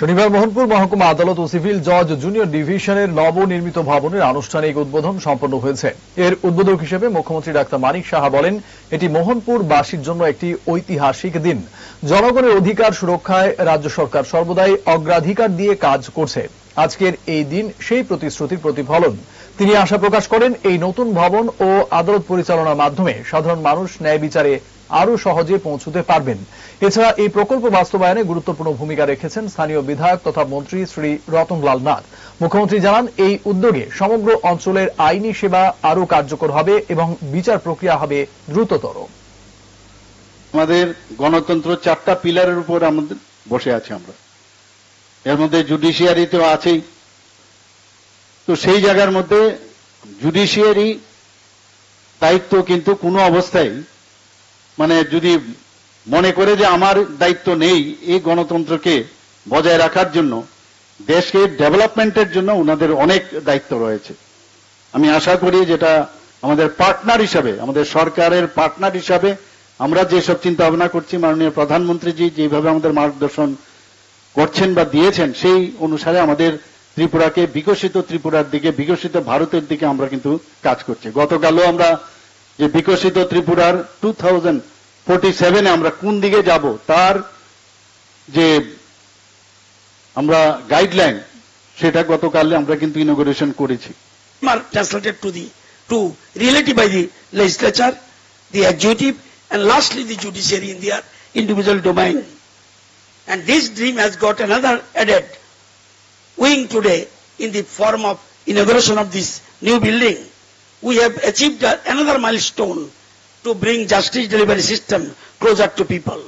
শনিবার মোহনপুর মহকুমা আদালত ও সিভিল জজ জুনিয়র ডিভিশনের নবনির্মিত ভবনের আনুষ্ঠানিক উদ্বোধন সম্পন্ন হয়েছে। এর উদ্বোধক হিসেবে মুখ্যমন্ত্রী ডাক্তার মানিক সাহা বলেন, এটি মোহনপুর বাসীর জন্য একটি ঐতিহাসিক দিন। জনগণের অধিকার সুরক্ষায় রাজ্য সরকার সর্বদাই অগ্রাধিকার দিয়ে কাজ করছে। আজকের এই দিন সেই প্রতিশ্রুতির প্রতিফলন। তিনি আশা প্রকাশ করেন, এই নতুন ভবন ও আদালত পরিচালনার মাধ্যমে সাধারণ মানুষ ন্যায় বিচারে আরও সহজে পৌঁছতে পারবেন। এছাড়া এই প্রকল্প বাস্তবায়নে গুরুত্বপূর্ণ ভূমিকা রেখেছেন স্থানীয় বিধায়ক তথা মন্ত্রী শ্রী রতনলাল নাথ। মুখ্যমন্ত্রী জানান, এই উদ্যোগে সমগ্র অঞ্চলের আইনি সেবা আরও কার্যকর হবে এবং বিচার প্রক্রিয়া হবে দ্রুততর। আমাদের গণতন্ত্র চারটা পিলারের উপর আমাদের বসে আছি আমরা। এর মধ্যে জুডিশিয়ারি তো আছেই। তো সেই জায়গার মধ্যে জুডিশিয়ারি দায়িত্ব কিন্তু কোনো অবস্থায় মানে যদি মনে করে যে আমার দায়িত্ব নেই এই গণতন্ত্রকে বজায় রাখার জন্য, দেশকে ডেভেলপমেন্টের জন্য ওনাদের অনেক দায়িত্ব রয়েছে। আমি আশা করি যেটা আমাদের পার্টনার হিসাবে, আমাদের সরকারের পার্টনার হিসাবে আমরা যেসব চিন্তা ভাবনা করছি, মাননীয় প্রধানমন্ত্রীজি যেভাবে আমাদের মার্গদর্শন করছেন বা দিয়েছেন, সেই অনুসারে আমাদের ত্রিপুরাকে বিকশিত ত্রিপুরার দিকে, বিকশিত ভারতের দিকে আমরা কিন্তু কাজ করছি। গতকালও আমরা যে বিকশিত ত্রিপুরার টু থাউজেন্ড ফোর্টি সেভেনে আমরা কোন দিকে যাব তার যে আমরা গাইডলাইন সেটা গতকাল আমরা কিন্তু ইনোগ্রেশন করেছি translated to the to related by the legislature, the executive, and lastly the judiciary in their individual domain. And this dream has got another added wing today in the form of inauguration of this new building. We have achieved another milestone to bring justice delivery system closer to people.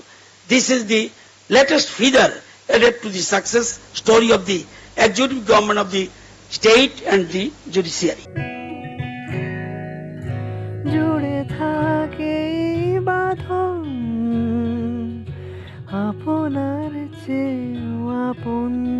This is the latest feather added to the success story of the executive government of the state and the judiciary. জুড়ে থাকে বাঁধন আপনার চেয়েও আপন